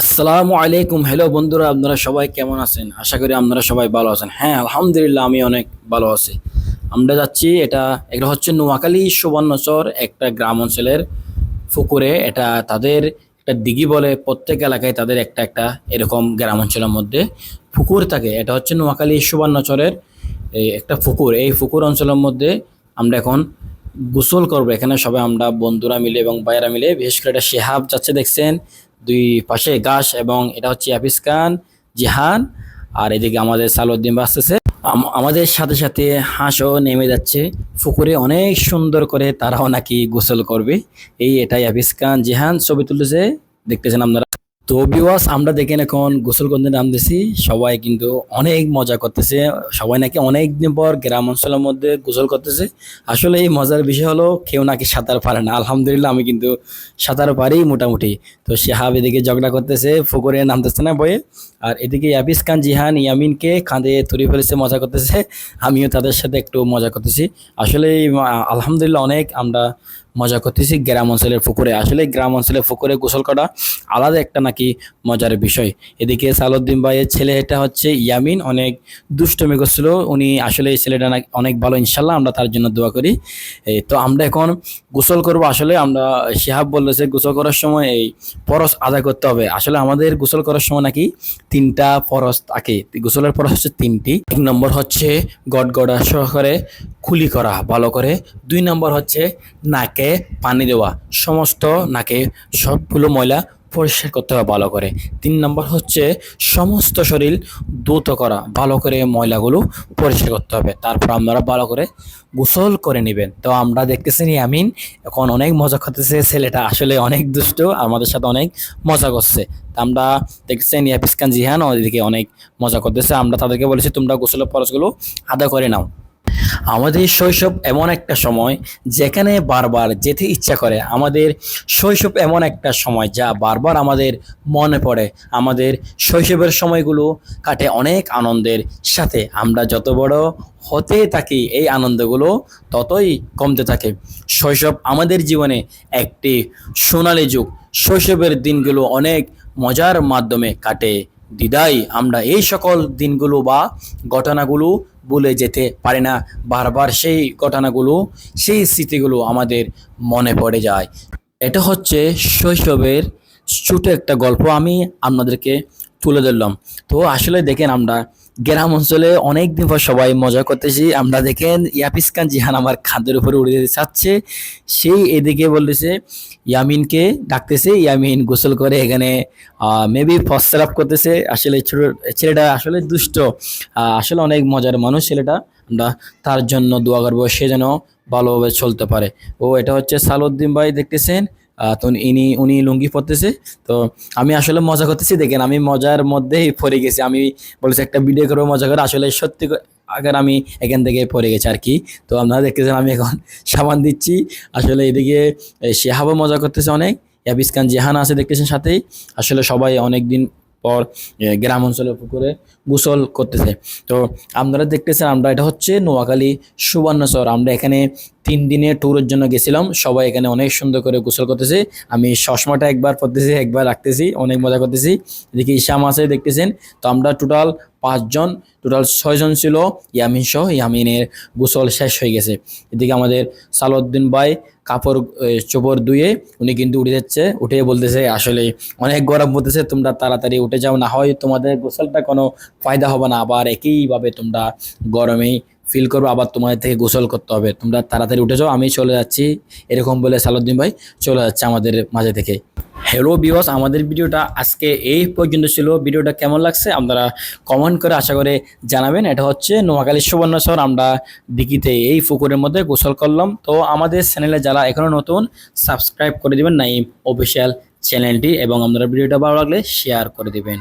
আসসালামু আলাইকুম। হ্যালো বন্ধুরা, আপনারা সবাই কেমন আছেন? আশা করি আপনারা সবাই ভালো আছেন। হ্যাঁ আলহামদুলিল্লাহ, আমি অনেক ভালো আছি। আমরা যাচ্ছি, এটা এটা হচ্ছে নোয়াখালী সুবর্ণচর, একটা গ্রাম অঞ্চলের পুকুরে। এটা তাদের একটা দিঘি বলে প্রত্যেক এলাকায় তাদের একটা একটা এরকম গ্রাম অঞ্চলের মধ্যে পুকুর থাকে। এটা হচ্ছে নোয়াখালী সুবর্ণচরের এই একটা পুকুর এই পুকুর অঞ্চলের মধ্যে আমরা এখন গোসল করব। এখানে সবাই আমরা বন্ধুরা মিলে এবং ভাইয়েরা মিলে, বিশেষ করে এটা শেহাব যাচ্ছে দেখছেন, দুই পাশে গাছ এবং এটা হচ্ছে আফিস খান, জিহান আর এদিকে আমাদের সালুদ্দিন বাসতেছে আম- আমাদের সাথে সাথে হাঁসও নেমে যাচ্ছে। পুকুরে অনেক সুন্দর করে তারাও নাকি গোসল করবে। এই এটাই আফিস খান, জিহান ছবি তুলেছে দেখতেছেন আপনারা। তো বিওয়াস আমরা দেখেন এখন গোসল করতে নামতেছি। সবাই কিন্তু অনেক মজা করতেছে। সবাই নাকি অনেক দিন পর গ্রাম অঞ্চলের মধ্যে গোসল করতেছে। আসলে এই মজার বিষয় হলো, কেউ নাকি সাঁতার পারে না। আলহামদুলিল্লাহ, আমি কিন্তু সাঁতার পারি মোটামুটি। তো শেহাব এদিকে ঝগড়া করতেছে, ফুকুরে নামতেছে না বয়ে আর এদিকে ইয়াবিস খান, জিহান, ইয়ামিনকে কাঁধে তুলে ফেলেছে, মজা করতেছে। আমিও তাদের সাথে একটু মজা করতেছি। আসলে আলহামদুলিল্লাহ, অনেক আমরা মজা করতেছি, গ্রাম অঞ্চলের পুকুরে। আসলে গ্রাম অঞ্চলের পুকুরে গোসল করা আলাদা একটা নাকি মজার বিষয়। এদিকে সালুদ্দিন ভাইয়ের ছেলে এটা হচ্ছে ইয়ামিন, অনেক দুষ্টমি করছিল। উনি আসলে এই ছেলেটা নাকি অনেক ভালো ইনশাল্লাহ আমরা তার জন্য দোয়া করি। তো আমরা এখন গোসল করব। আসলে আমরা শিহাব বললেছে গোসল করার সময় এই ফরজ আদায় করতে হবে। আসলে আমাদের গোসল করার সময় নাকি তিনটা ফরজ থাকে। গোসলের ফরজ হচ্ছে তিনটি। এক নম্বর হচ্ছে গড়গড়া সহকারে খুলি করা ভালো করে। দুই নম্বর হচ্ছে নাকে পানি দেওয়া। সমস্ত নাকে সবগুলো ময়লা পরিষ্কার করতে হবে ভালো করে। তিন নম্বর হচ্ছে সমস্ত শরীর দ্রুত করা, ভালো করে ময়লাগুলো পরিষ্কার করতে হবে। তারপর আপনারা ভালো করে গোসল করে নেবেন। তো আমরা দেখতেছি আমিন, এখন অনেক মজা করতেছে ছেলেটা। আসলে অনেক দুষ্ট, আমাদের সাথে অনেক মজা করছে। আমরা দেখতেছেন ইয়াপিসকান জিহান, ওদিকে অনেক মজা করতেছে। আমরা তাদেরকে বলেছি, তোমরা গোসলের খরচগুলো আদা করে নাও। আমাদের শৈশব এমন একটা সময় যেখানে বারবার যেতে ইচ্ছা করে। আমাদের শৈশব এমন একটা সময় যা বারবার আমাদের মনে পড়ে। আমাদের শৈশবের সময়গুলো কাটে অনেক আনন্দের সাথে। আমরা যত বড় হতে থাকি, এই আনন্দগুলো ততই কমতে থাকে। শৈশব আমাদের জীবনে একটি সোনালি যুগ। শৈশবের দিনগুলো অনেক মজার মাধ্যমে কাটে। দিদাই আমরা এই সকল দিনগুলো বা ঘটনাগুলো ভুলে যেতে পারে না। বারবার সেই ঘটনাগুলো, সেই স্মৃতিগুলো আমাদের মনে পড়ে যায়। এটা হচ্ছে শৈশবের ছোটো একটা গল্প আমি আপনাদেরকে তুলে ধরলাম। তো আসলে দেখেন আমরা গ্রাম অঞ্চলে অনেক দিন পর সবাই মজা করতেছি। আমরা দেখেন ইয়াপিস খান জিহান আমার খাদ্যের উপরে উড়ে যেতে চাচ্ছে। সেই এদিকে বলতেছে, ইয়ামিনকে ডাকতেছে, ইয়ামিন গোসল করে এখানে মেবি ফসরাপ করতেছে। আসলে ছোট, ছেলেটা আসলে দুষ্ট। আসলে অনেক মজার মানুষ ছেলেটা। আমরা তার জন্য দোয়া করব, সে যেন ভালোভাবে চলতে পারে। ও, এটা হচ্ছে সালুদ্দিন ভাই দেখতেছেন। তো ইনি, উনি লুঙ্গি পরতেছে। তো আমি আসলে মজা করতেছি। দেখেন, আমি মজার মধ্যেই পড়ে গেছি। আমি বলেছি, একটা ভিডিও করব, মজা করে। আসলে সত্যি আগের আমি এখান থেকে পড়ে গেছি আর কি। তো আপনারা দেখতেছেন, আমি এখন সামান দিচ্ছি। আসলে এদিকে শেহাবও মজা করতেছে অনেক। ইয়াবিস খান জেহান আছে, দেখতেছেন সাথেই। আসলে সবাই অনেক দিন পর গ্রাম অঞ্চলের পুকুরে গোসল করতেছে। তো আপনারা দেখতেছেন আমরা এটা হচ্ছে নোয়াখালী সুবর্ণ সুবর্ণচর আমরা এখানে তিন দিনের ট্যুরের জন্য গেছিলাম। সবাই এখানে অনেক সুন্দর করে গোসল করতেছে। আমি চশমাটা একবার পরতেছি, একবার রাখতেছি, অনেক মজা করতেছি। এদিকে ইসাম আছে, দেখতেছেন? তো আমরা টোটাল পাঁচজন টোটাল ছয়জন ছিল, ইয়ামিন সহ ইয়ামিনের গোসল শেষ হয়ে গেছে। এদিকে আমাদের সালউদ্দিন ভাই কাপড় চোপড় ধুয়ে উনি কিন্তু উঠে যাচ্ছে। উঠে বলতেছে, আসলে অনেক গরম পড়তেছে, তোমরা তাড়াতাড়ি উঠে যাও। না হয় তোমাদের গোসলটা কোনো ফায়দা হবে না, আবার একইভাবে তোমরা গরমেই ফিল করব, আবার তোমাদের থেকে গোসল করতে হবে। তোমরা তাড়াতাড়ি উঠে যাও, আমি চলে যাচ্ছি। এরকম বলে সালুদ্দিন ভাই চলে যাচ্ছে আমাদের মাঝে থেকে। হ্যালো বিওস আমাদের ভিডিওটা আজকে এই পর্যন্ত ছিল। ভিডিওটা কেমন লাগছে আপনারা কমেন্ট করে আশা করে জানাবেন। এটা হচ্ছে নোয়াখালী সুবর্ণেশ্বর আমরা দিঘিতে এই পুকুরের মধ্যে গোসল করলাম। তো আমাদের চ্যানেলে যারা এখনও নতুন সাবস্ক্রাইব করে দেবেন নাইম অফিসিয়াল চ্যানেলটি এবং আপনারা ভিডিওটা ভালো লাগলে শেয়ার করে দিবেন।